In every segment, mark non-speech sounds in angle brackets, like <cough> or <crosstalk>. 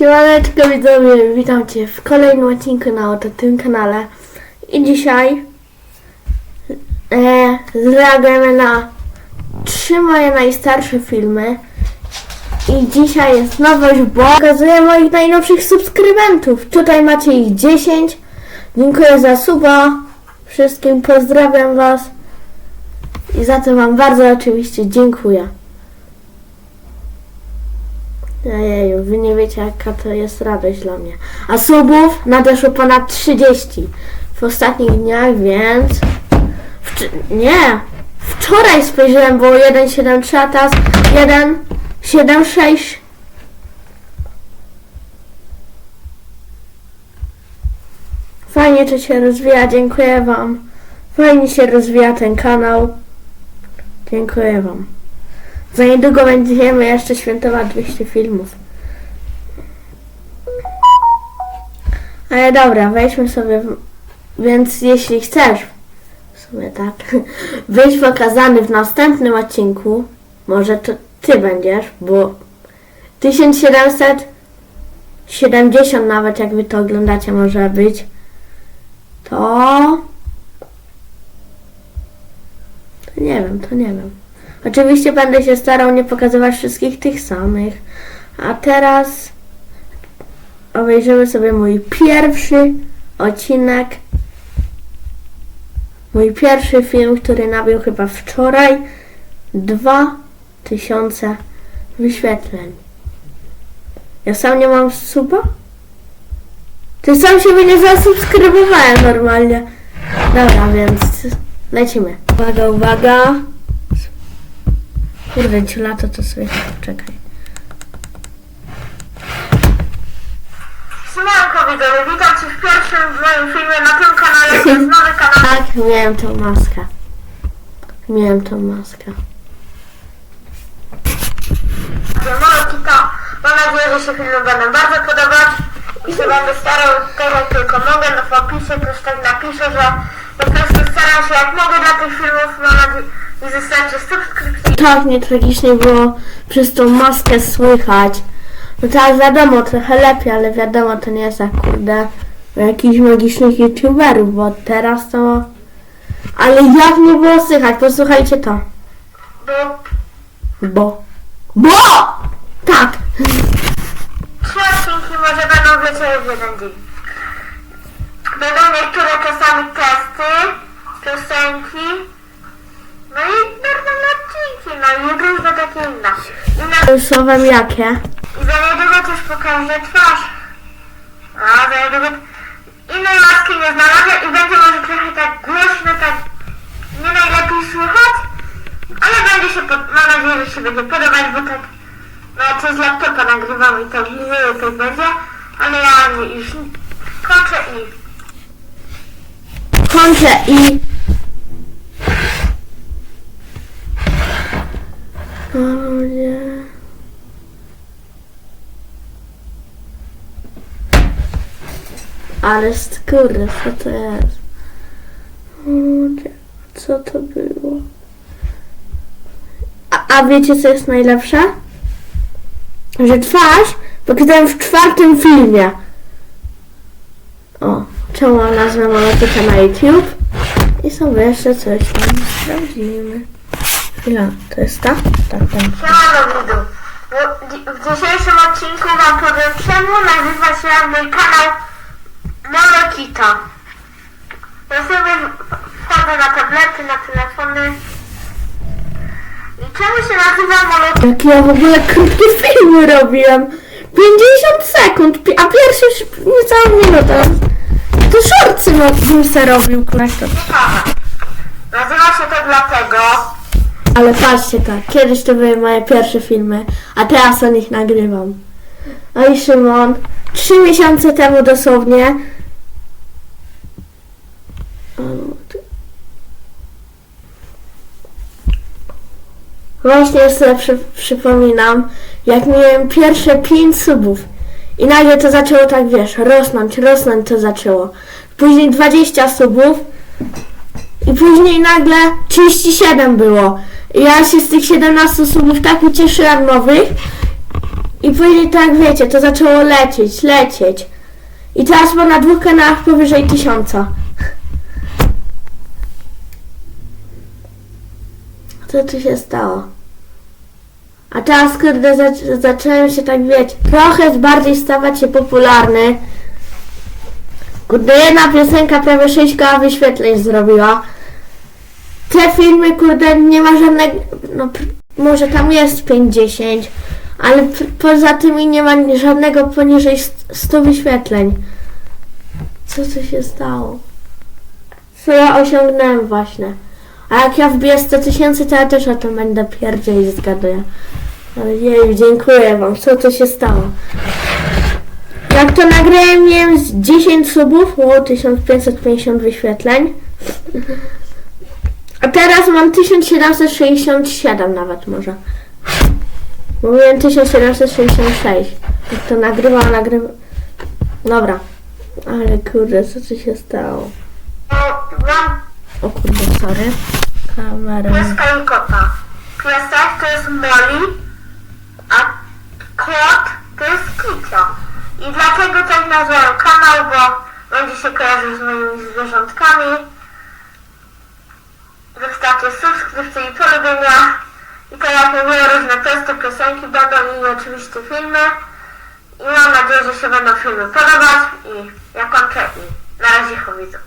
Siemaneczko widzowie, witam Cię w kolejnym odcinku na oto tym kanale i dzisiaj e, zreagujemy na trzy moje najstarsze filmy i dzisiaj jest nowość, bo pokazuję moich najnowszych subskrybentów. Tutaj macie ich 10. Dziękuję za suba. Wszystkim pozdrawiam Was i za to Wam bardzo oczywiście dziękuję. Jeju, wy nie wiecie jaka to jest radość dla mnie. A subów nadeszło ponad 30 w ostatnich dniach, więc... Wczy... Nie! Wczoraj spojrzałem, było 1,73, a teraz 1,76. Fajnie to się rozwija, dziękuję wam. Fajnie się rozwija ten kanał. Dziękuję wam. Za niedługo będziemy jeszcze świętować 200 filmów. Ale dobra, wejdźmy sobie, w... więc jeśli chcesz, w sumie tak, <laughs> być pokazany w następnym odcinku, może to ty będziesz, bo 1770 nawet jak wy to oglądacie może być, to... to nie wiem, to nie wiem. Oczywiście będę się starał nie pokazywać wszystkich tych samych. A teraz obejrzymy sobie mój pierwszy odcinek. Mój pierwszy film, który nabił chyba wczoraj 2000 wyświetleń. Ja sam nie mam suba? Ty sam siebie nie zasubskrybowałem normalnie. Dobra, więc lecimy. Uwaga, uwaga. Kurde, ci lato to sobie czekaj. Siemanko widzowie, witam Cię w pierwszym moim filmie na tym kanale, to jest nowy kanał. Tak, miałem tą maskę. Miałem tą maskę. Molokita. Mam nadzieję, że się filmy będą bardzo podobać i się będę starał jak tylko mogę, no w opisie też tak napiszę, że po prostu staram się jak mogę dla tych filmów, mam nadzieję, subskrypcji. Tak, nie tragicznie było przez tą maskę słychać. No teraz wiadomo, trochę lepiej, ale wiadomo, to nie jest jak kurde jakichś magicznych youtuberów, bo teraz to... Ale jak nie było słychać, posłuchajcie to. Bo Bo... BO! Tak! trzy odcinki może będą wiecie w jeden dzień. Będą niektóre czasami testy, piosenki, no i normalne odcinki, no i różne takie inne. Inne Słowem jakie? I za niedługo też pokażę twarz. A, za niedługo... Innej maski nie znalazłem i będzie może trochę tak głośno, tak nie najlepiej słychać, ale będzie się, pod... mam nadzieję, że się będzie podobać, bo tak, no ja coś z laptopa nagrywam i to wizuję, to będzie, ale ja już kończę i... Kończę i... O nie. Ale skóry, co to jest? Co to było? A, a wiecie co jest najlepsze? Że twarz pokazałem w czwartym filmie. O, czemu nazwę Malotyka na YouTube? I sobie jeszcze coś tam sprawdzimy. Chwila, to jest ta? Tak, tak. Siemano widu. W, dzi- w dzisiejszym odcinku wam powiem czemu nazywa się mój kanał Molokita. Ja sobie wchodzę na tablety, na telefony. I czemu się nazywa Molokita? Jak ja w ogóle krótkie filmy robiłem. 50 sekund, pi- a pierwszy już niecałą minutę. To no, bym se robił, kurwa. Nazywa się to dlatego, Ale patrzcie tak, kiedyś to były moje pierwsze filmy, a teraz o nich nagrywam. No i Szymon, trzy miesiące temu dosłownie. Właśnie sobie przy, przypominam, jak miałem pierwsze 5 subów. I nagle to zaczęło tak, wiesz, rosnąć, rosnąć to zaczęło. Później 20 subów, i później nagle 37 było. Ja się z tych 17 subów tak ucieszyłam nowych. I później tak wiecie, to zaczęło lecieć, lecieć. I teraz ma na dwóch kanałach powyżej tysiąca. Co tu się stało? A teraz, kurde, zac- zacząłem się tak, wiecie, trochę bardziej stawać się popularny. Kurde, jedna piosenka prawie 6 koła wyświetleń zrobiła. Te filmy, kurde, nie ma żadnego, no może tam jest 50, ale poza tymi nie ma żadnego poniżej st- 100 wyświetleń. Co tu się stało? Co ja osiągnąłem właśnie? A jak ja wbiję 100 tysięcy, to ja też o tym będę pierdzielić, zgaduję. Ojej, dziękuję wam. Co tu się stało? Jak to nagrałem, miałem z 10 subów, było 1550 wyświetleń. A teraz mam 1767 nawet może. Mówiłem 1766. Jak to nagrywam, nagrywam. Dobra. Ale kurde, co tu się stało? O kurde, sorry. Kamera. pieska i kota. Piesek to jest Molly, a kot to jest Kicio. I dlatego tak nazwałem kanał, bo będzie się kojarzył z moimi zwierzątkami. Wystarczy subskrypcji i polubienia. I tak jak mówię, różne testy, piosenki będą i oczywiście filmy. I mam nadzieję, że się będą filmy podobać. I ja kończę i na razie chowidzę.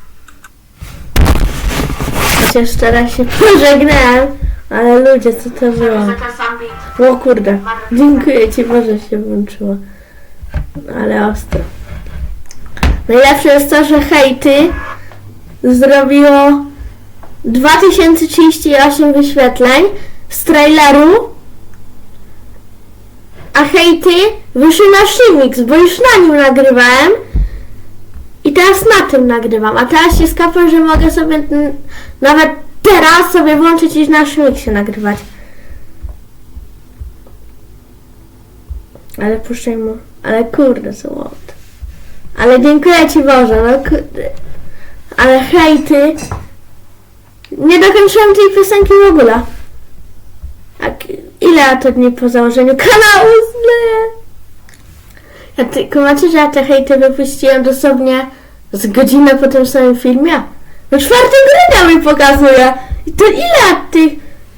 Chociaż teraz się pożegnałem. Ale ludzie, co to było? Za ten sam beat. O kurde. Dziękuję Ci, Boże się włączyło. Ale ostro. Najlepsze jest to, że hejty zrobiło 2038 wyświetleń z traileru, a hejty wyszły na Shimix, bo już na nim nagrywałem i teraz na tym nagrywam, a teraz się skapłem, że mogę sobie nawet teraz sobie włączyć i na Shimixie nagrywać. Ale puszczaj mu. Ale kurde, złoto. Ale dziękuję Ci Boże, no kurde. Ale hejty. Nie dokończyłam tej piosenki w ogóle. Tak, ile to dni po założeniu kanału zle. Ja tylko macie, że ja te hejty wypuściłem dosłownie z godzinę po tym samym filmie? No 4 grudnia mi pokazuje. I to ile tych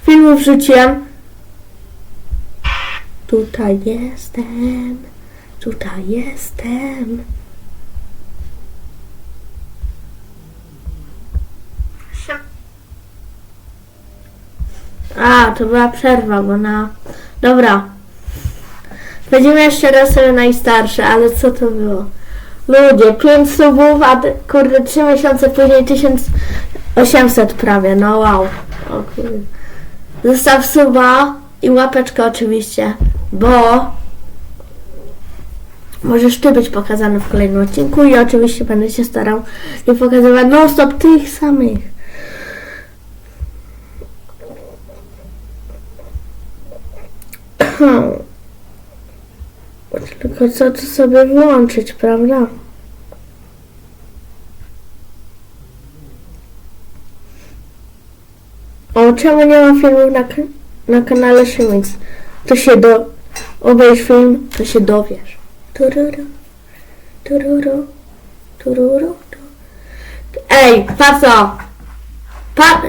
filmów wrzuciłem? Tutaj jestem. Tutaj jestem. A, to była przerwa, bo na... Dobra. Będziemy jeszcze raz sobie najstarsze, ale co to było? Ludzie, 5 subów, a kurde 3 miesiące później 1800 prawie, no wow. O kurde. Zostaw suba i łapeczkę oczywiście, bo możesz ty być pokazany w kolejnym odcinku i oczywiście będę się starał nie pokazywać non stop tych samych. Tylko co tu sobie włączyć, prawda? O, czemu nie ma filmów na, na kanale Szymix? To się do... Obejrz film, to się dowiesz. Tururu, tururu, tururu, tu. Ej, paco! Pa,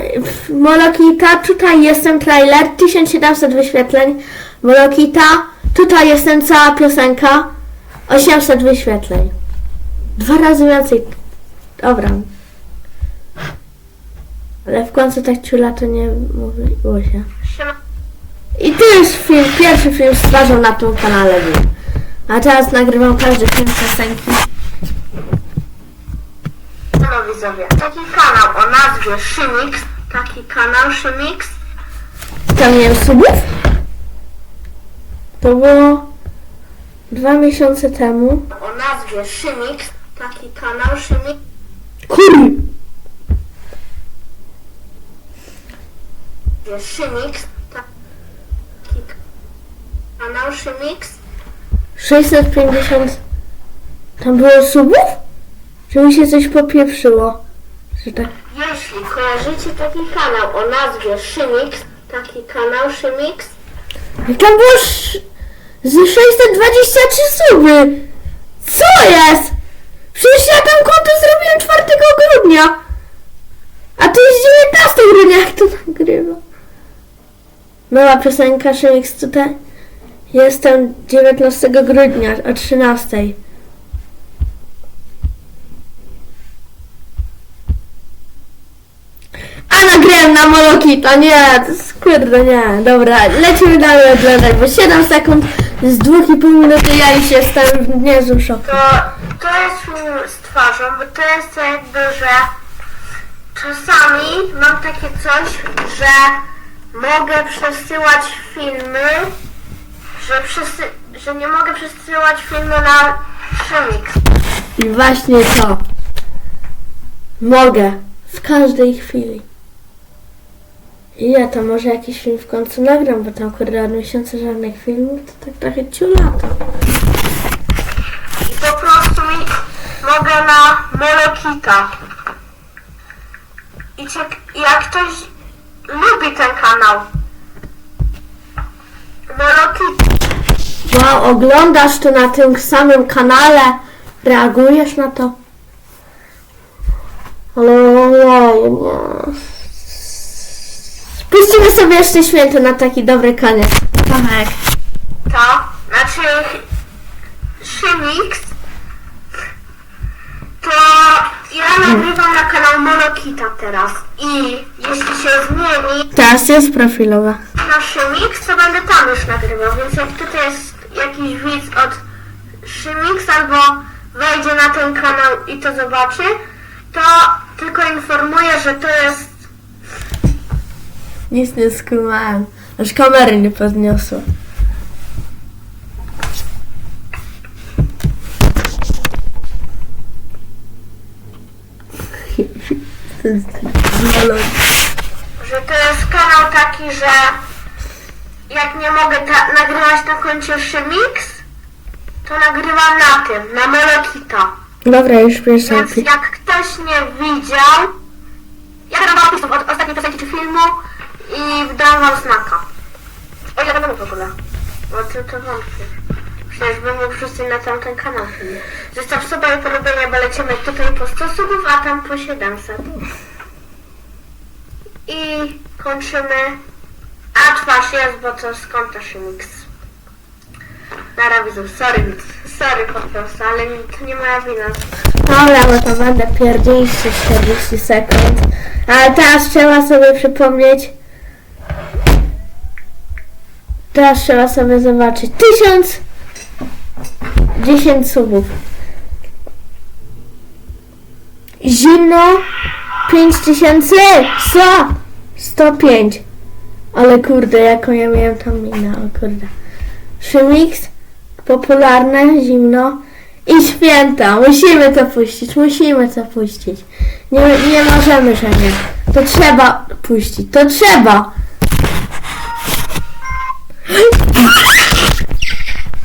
Molokita, tutaj jest ten trailer, 1700 wyświetleń. Molokita, tutaj jest ten cała piosenka, 800 wyświetleń. Dwa razy więcej. Dobra. Ale w końcu tak ciula to nie mówiło się. I to jest film, pierwszy film z twarzą na tym kanale. A teraz nagrywam każdy film piosenki. Halo widzowie, taki kanał o nazwie Szymix, taki kanał Szymix, Tam nie wiem, subów? To było dwa miesiące temu. o nazwie Szymix, taki kanał Szymix, Kur... Szymix, taki kanał Szymix, 650... Tam było subów? Czy mi się coś popieprzyło? Że tak... Jeśli kojarzycie taki kanał o nazwie Szymix, taki kanał Szymix, I tam było sz... Z 623 suby! Co jest? Przecież ja tam konto zrobiłem 4 grudnia! A to jest 19 grudnia, jak to nagrywa. Nowa piosenka Szymix tutaj. Jestem 19 grudnia o 13. A nagrałem na Molokita, nie, to kurde, nie, dobra, lecimy dalej oglądać, bo 7 sekund z 2,5 minuty ja już jestem w niezłym szoku. To, to jest film z twarzą, bo to jest to jakby, że czasami mam takie coś, że mogę przesyłać filmy, że, przesy, że nie mogę przesyłać filmu na Szymix. I właśnie to. Mogę. W każdej chwili. I ja to może jakiś film w końcu nagram, bo tam kurde od miesiąca żadnych filmów, to tak trochę ciulata. I po prostu mi mogę na Molokita. I ciek- jak ktoś lubi ten kanał, Molokita. Wow, oglądasz to na tym samym kanale? Reagujesz na to? Ale ojej, nie. Puścimy sobie jeszcze święto na taki dobry koniec. Tomek. To, znaczy Szymix, to ja nagrywam na kanał Monokita teraz i jeśli się zmieni Teraz jest profilowa. na Szymix, to będę tam już nagrywał, więc jak tutaj jest jakiś widz od Szymix albo wejdzie na ten kanał i to zobaczy, to tylko informuję, że to jest Nic nie skumałem. Aż kamery nie podniosło. To jest zmalone. że to jest kanał taki, że jak nie mogę ta- nagrywać na koncie Szymix, to nagrywam na tym, na Molokita. Dobra, już pierwszy Więc jak ktoś nie widział, ja dam wam opisów od ostatniej piosenki czy filmu i dam wam znaka. O mógł w ogóle. Bo to, to wątpię. Przecież bym mógł wrzucić na tamten kanał. Zostaw sobie i porobienia, bo lecimy tutaj po 100 subów, a tam po 700. I kończymy. A twarz jest, bo to z konta Szymix. Nara widzów, sorry sorry po prostu, ale to nie moja wina. Dobra, bo to będę pierdzielić przez 40 sekund. Ale teraz trzeba sobie przypomnieć. Teraz trzeba sobie zobaczyć. 1000 10 subów. Zimno 5000 Co? 105 Ale kurde, jaką ja miałem tam minę, o kurde. Szymix, popularne, zimno i święta. Musimy to puścić, musimy to puścić. Nie, nie możemy, że nie. To trzeba puścić, to trzeba.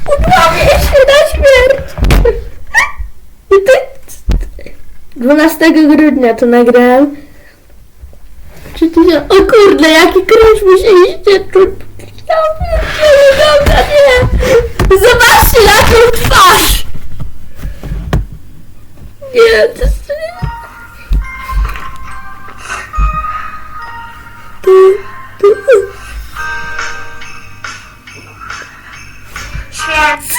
Udławię się na śmierć. I to... 12 grudnia to nagrałem. Czy ty się... O kurde, jaki się idzie tu. Ja pierdzielę, dobra, nie. Zobaczcie na tą twarz. Nie, to jest... Tu, tu. Święty.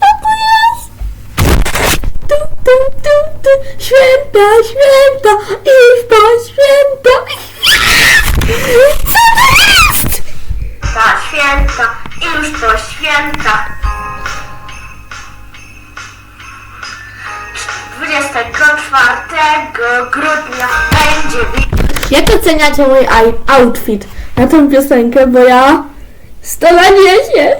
Co to jest? Tu, tu, tu, tu. Święta, święta i po święta. Co to jest? Ta święta, już to święta. 24 grudnia będzie Jak oceniacie mój outfit na tą piosenkę, bo ja stolenie się.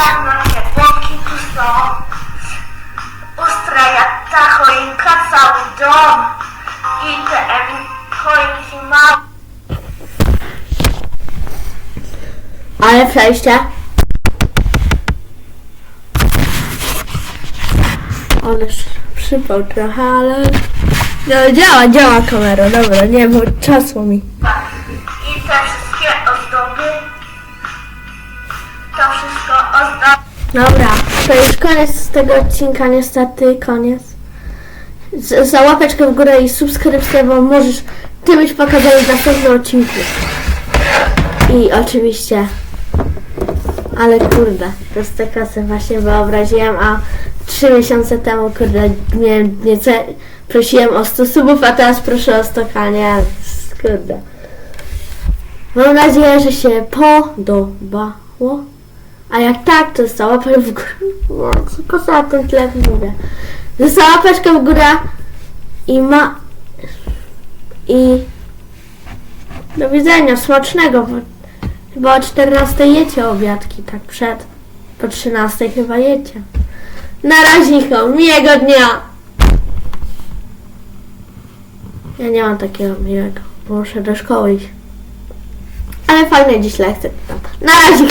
Czarna, jabłki tu są. Ustra jak ta choinka, cały dom. I te choinki małe. Ale przejście. Ależ przypał trochę, ale No działa, działa kamera, dobra, nie, bo czasło mi. Tak. I te wszystkie ozdoby. To wszystko. Dobra, to już koniec tego odcinka, niestety, koniec. Z, za łapeczkę w górę i subskrypcję, bo możesz ty być pokazany w następnym odcinku. I oczywiście, ale kurde, tego sobie właśnie wyobraziłem, a trzy miesiące temu, kurde, miałem nieco, prosiłem o 100 subów, a teraz proszę o 100 nie, kurde. Mam nadzieję, że się podobało. A jak tak, to łapkę w górę. Nie, poza tym tyle mówię. Została łapeczkę w górę i ma... I... Do widzenia, smacznego. bo Chyba o 14 jecie obiadki, tak przed. Po 13 chyba jecie. Na razie, miłego dnia! Ja nie mam takiego miłego, bo muszę do szkoły iść. Ale fajne dziś lekcje. Na razie,